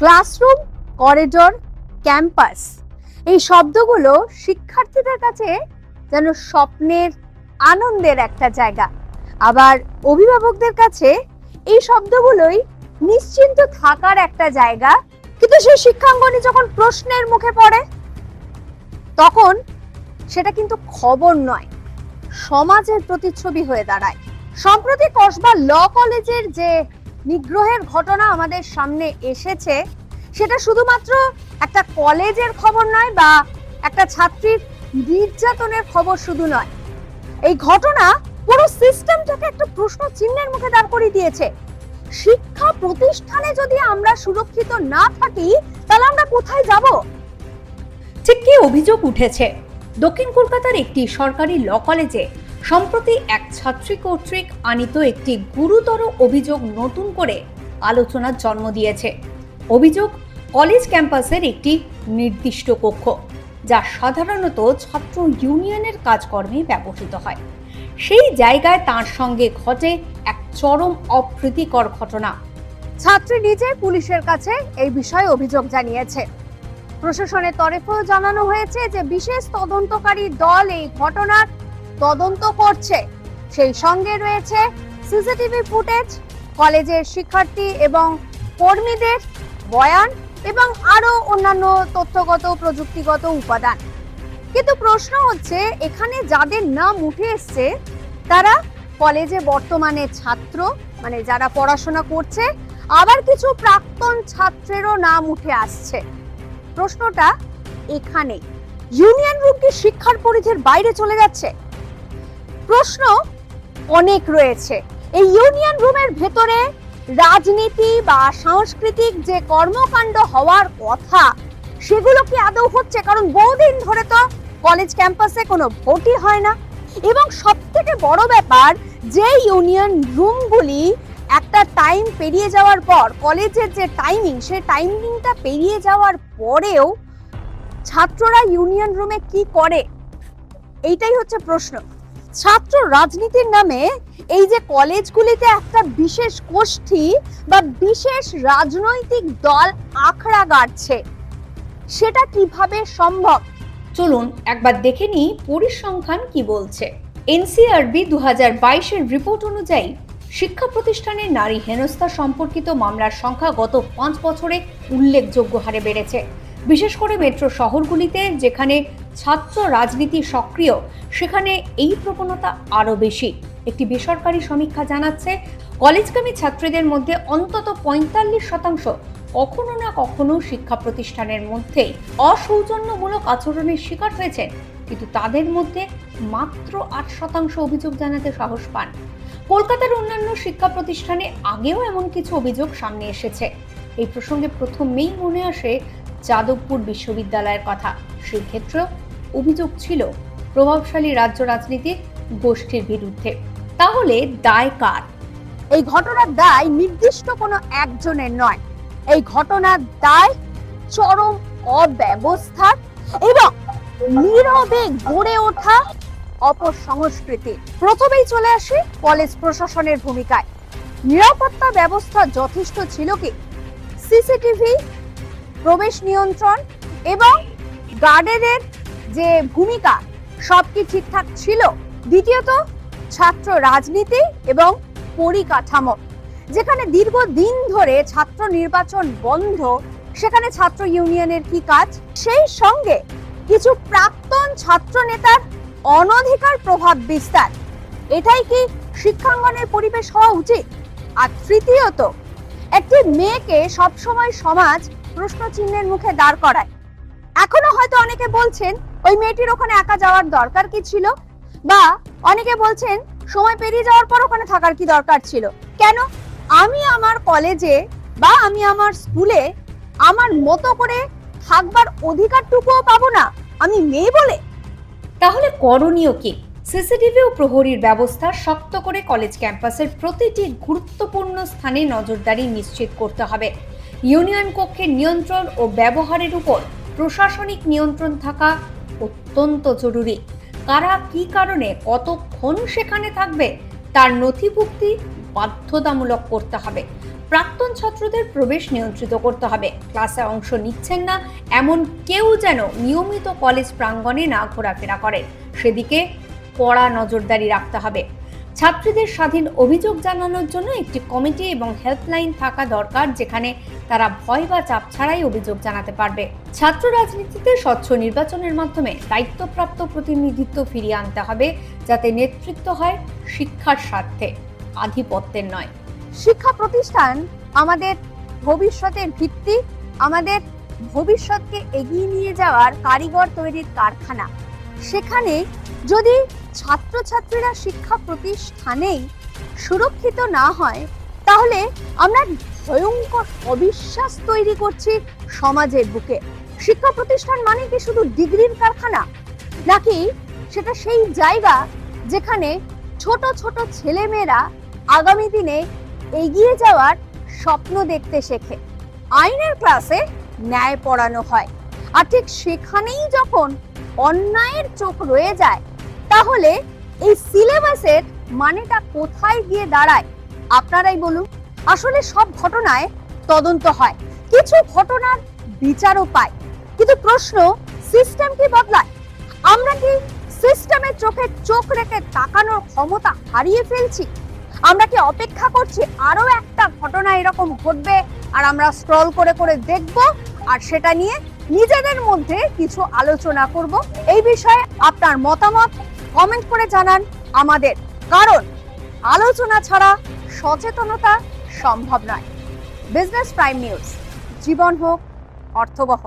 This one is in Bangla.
Classroom, corridor, campus. এই শব্দগুলো শিক্ষার্থীদের কাছে যেন স্বপ্নের, আনন্দের একটা জায়গা। আবার অভিভাবকদের কাছে এই শব্দগুলোই নিশ্চিন্ত থাকার একটা জায়গা। কিন্তু সেই শিক্ষাঙ্গনে যখন প্রশ্নের মুখে পড়ে, তখন সেটা কিন্তু খবর নয়। সমাজের প্রতিচ্ছবি হয়ে দাঁড়ায়। সম্প্রতি কসবা ল কলেজের যে নিগ্রহের ঘটনা আমাদের সামনে এসেছে। সেটা শুধুমাত্র একটা কলেজের খবর নয় বা একটা ছাত্রীর নির্যাতনের খবর শুধু নয়। এই ঘটনা পুরো সিস্টেমটাকে একটা প্রশ্ন চিহ্নের মুখে দাঁড় করিয়ে দিয়েছে। শিক্ষা প্রতিষ্ঠানে যদি আমরা সুরক্ষিত না থাকি, তাহলে আমরা কোথায় যাব? ঠিক কি অভিযোগ উঠেছে? দক্ষিণ কলকাতার একটি সরকারি ল কলেজে সম্প্রতি এক ছাত্রী কর্তৃক আনিত একটি গুরুতর অভিযোগ নতুন করে আলোচনার জন্ম দিয়েছে। অভিযোগ কলেজ ক্যাম্পাসের একটি নির্দিষ্ট কক্ষ, যা সাধারণত ছাত্র ইউনিয়নের কাজকর্মে ব্যবহৃত হয়। সেই জায়গায় তার সঙ্গে ঘটে এক চরম অপ্রীতিকর ঘটনা। ছাত্রী নিজে পুলিশের কাছে এই বিষয়ে অভিযোগ জানিয়েছে। প্রশাসনের তরফেও জানানো হয়েছে যে বিশেষ তদন্তকারী দল এই ঘটনার তদন্ত করছে। সেই সঙ্গে রয়েছে সিসিটিভি ফুটেজ, কলেজের শিক্ষার্থী এবং কর্মীদের বয়ান এবং আরও অন্যান্য তথ্যগত প্রযুক্তিগত উপাদান। কিন্তু প্রশ্ন হচ্ছে, এখানে যাদের নাম উঠে এসছে, তারা কলেজে বর্তমানে ছাত্র মানে যারা পড়াশোনা করছে, আবার কিছু প্রাক্তন ছাত্রেরও নাম উঠে আসছে। প্রশ্নটা এখানে ইউনিয়ন রুম কি শিক্ষার পরিধির বাইরে চলে যাচ্ছে। প্রশ্ন অনেক রয়েছে। এই ইউনিয়ন রুমের ভেতরে রাজনীতি বা সাংস্কৃতিক যে কর্মকাণ্ড হওয়ার কথা, সেগুলো কি আদৌ হচ্ছে? কারণ বহুদিন ধরে তো কলেজ ক্যাম্পাসে কোনো ভোটই হয় না। এবং সব থেকে বড় ব্যাপার, যে ইউনিয়ন রুমগুলি একটা টাইম পেরিয়ে যাওয়ার পর কলেজের যে টাইমিং সেই টাইমিংটা পেরিয়ে যাওয়ার পরেও ছাত্ররা ইউনিয়ন রুমে কি করে? এইটাই হচ্ছে প্রশ্ন। ছাত্র রাজনীতির নামে এই যে কলেজগুলিতে একটা বিশেষ গোষ্ঠী বা বিশেষ রাজনৈতিক দল আখড়া গাড়ছে, সেটা কীভাবে সম্ভব? চলুন একবার দেখে নিই পরিসংখ্যান কি বলছে। এনসিআরবি দু হাজার রিপোর্ট অনুযায়ী শিক্ষা প্রতিষ্ঠানে নারী হেনস্থা সম্পর্কিত মামলার সংখ্যা গত পাঁচ বছরে উল্লেখযোগ্য হারে বেড়েছে। বিশেষ করে মেট্রো শহরগুলিতে যেখানে ছাত্র রাজনীতি সক্রিয়, সেখানে এই প্রবণতা আরও বেশি। একটি বেসরকারি সমীক্ষা জানাচ্ছে, কলেজগামী ছাত্রীদের মধ্যে অন্তত পঁয়তাল্লিশ শতাংশ কখনো না কখনো শিক্ষা প্রতিষ্ঠানের মধ্যে অসৌজন্যমূলক আচরণের শিকার হয়েছেন। কিন্তু তাদের মধ্যে মাত্র আট শতাংশ অভিযোগ জানাতে সাহস পান। কলকাতার অন্যান্য শিক্ষা প্রতিষ্ঠানে আগেও এমন কিছু অভিযোগ সামনে এসেছে। এই প্রসঙ্গে প্রথমেই মনে আসে যাদবপুর বিশ্ববিদ্যালয়ের কথা। সেই ক্ষেত্রেও অভিযোগ ছিল প্রভাবশালী রাজ্য রাজনীতির গোষ্ঠীর বিরুদ্ধে। তাহলে দায় কার? এই ঘটনার দায় নির্দিষ্ট কোনো একজনের নয়। এই ঘটনার দায় চরম অব্যবস্থার এবং নীরবে গড়ে ওঠা অপসংস্কৃতি। প্রথমেই চলে আসি কলেজ প্রশাসনের ভূমিকায়। নিরাপত্তা ব্যবস্থা যথেষ্ট ছিল কি? সিসিটিভি, প্রবেশ নিয়ন্ত্রণ এবং গার্ডেনের যে ভূমিকা সব কি ঠিকঠাক ছিল? দ্বিতীয়ত, ছাত্র রাজনীতি এবং পরিকাঠামো। যেখানে দীর্ঘদিন ধরে ছাত্র নির্বাচন বন্ধ, সেখানে ছাত্র ইউনিয়নের কি কাজ? সেই সঙ্গে কিছু প্রাক্তন ছাত্র নেতার অনধিকার প্রভাব বিস্তার। এটাই কি শিক্ষাঙ্গনের পরিবেশ হওয়া উচিত? আর তৃতীয়ত, একটি মেয়েকে সবসময় সমাজ প্রশ্ন চিহ্নের মুখে দাঁড় করায়। এখনও হয়তো অনেকে বলছেন ওই মেয়েটির ওখানে একা যাওয়ার দরকার কি ছিল? বা অনেকে বলছেন সময় পেরিয়ে যাওয়ার পর ওখানে থাকার কি দরকার ছিল? কেন? আমি আমার কলেজে বা আমি আমার স্কুলে আমার মতো করে থাকবার অধিকারটুকুও পাবো না। আমি মেয়ে বলে। তাহলে করণীয় কি? সিসিটিভি ও প্রহরীর ব্যবস্থা শক্ত করে কলেজ ক্যাম্পাসের প্রতিটি গুরুত্বপূর্ণ স্থানে নজরদারি নিশ্চিত করতে হবে। ইউনিয়ন কক্ষের নিয়ন্ত্রণ ও ব্যবহারের উপর প্রশাসনিক নিয়ন্ত্রণ থাকা অত্যন্ত জরুরি। কারা কি কারণে, কতক্ষণ সেখানে থাকবে, তার নথিভুক্তি বাধ্যতামূলক করতে হবে। প্রাক্তন ছাত্রদের প্রবেশ নিয়ন্ত্রিত করতে হবে। ক্লাসে অংশ নিচ্ছেন না, এমন কেউ যেন নিয়মিত কলেজ প্রাঙ্গণে না ঘোরাফেরা করে সেদিকে কড়া নজরদারি রাখতে হবে। ছাত্রীদের স্বাধীন অভিযোগ জানানোর জন্য একটি কমিটি এবং হেল্পলাইন থাকা দরকার, যেখানে তারা ভয় বা চাপ ছাড়াই অভিযোগ জানাতে পারবে। ছাত্র রাজনীতিতে স্বচ্ছ নির্বাচনের মাধ্যমে দায়িত্বপ্রাপ্ত প্রতিনিধিত্ব ফিরিয়ে আনতে হবে, যাতে নেতৃত্ব হয় শিক্ষার স্বার্থে, আধিপত্যের নয়। শিক্ষা প্রতিষ্ঠান আমাদের ভবিষ্যতের ভিত্তি, আমাদের ভবিষ্যৎকে এগিয়ে নিয়ে যাওয়ার কারিগর তৈরির কারখানা। সেখানে যদি ছাত্রছাত্রীরা শিক্ষা প্রতিষ্ঠানেই সুরক্ষিত না হয়, তাহলে আমরা ভয়ঙ্কর অবিশ্বাস তৈরি করছি সমাজের বুকে। শিক্ষা প্রতিষ্ঠান মানে কি শুধু ডিগ্রির কারখানা? নাকি সেটা সেই জায়গা যেখানে ছোট ছোট ছেলেমেয়েরা আগামী দিনে এগিয়ে যাওয়ার স্বপ্ন দেখতে শেখে? আইনের ক্লাসে ন্যায় পড়ানো হয়। আর ঠিক সেখানেই যখন অন্যায়ের চোখ রয়ে যায় তাহলে এই সিলেবাসের মানেটা কোথায় গিয়ে দাঁড়ায়? আপনারাই বলুন। আসলে সব ঘটনায় তদন্ত হয়। কিছু ঘটনার বিচারও পায়। কিন্তু প্রশ্ন, সিস্টেম কি বদলায়? আমরা কি সিস্টেমের চোখে চোখ রেখে তাকানোর ক্ষমতা হারিয়ে ফেলছি? আমরা কি অপেক্ষা করছি আরও একটা ঘটনা এরকম ঘটবে আর আমরা স্ক্রল করে করে দেখব আর সেটা নিয়ে নিজেদের মধ্যে কিছু আলোচনা করব? এই বিষয়ে আপনার মতামত কমেন্ট করে জানান আমাদের। কারণ আলোচনা ছাড়া সচেতনতা সম্ভব নয়। বিজনেস প্রাইম নিউজ জীবন হোক, অর্থবহ।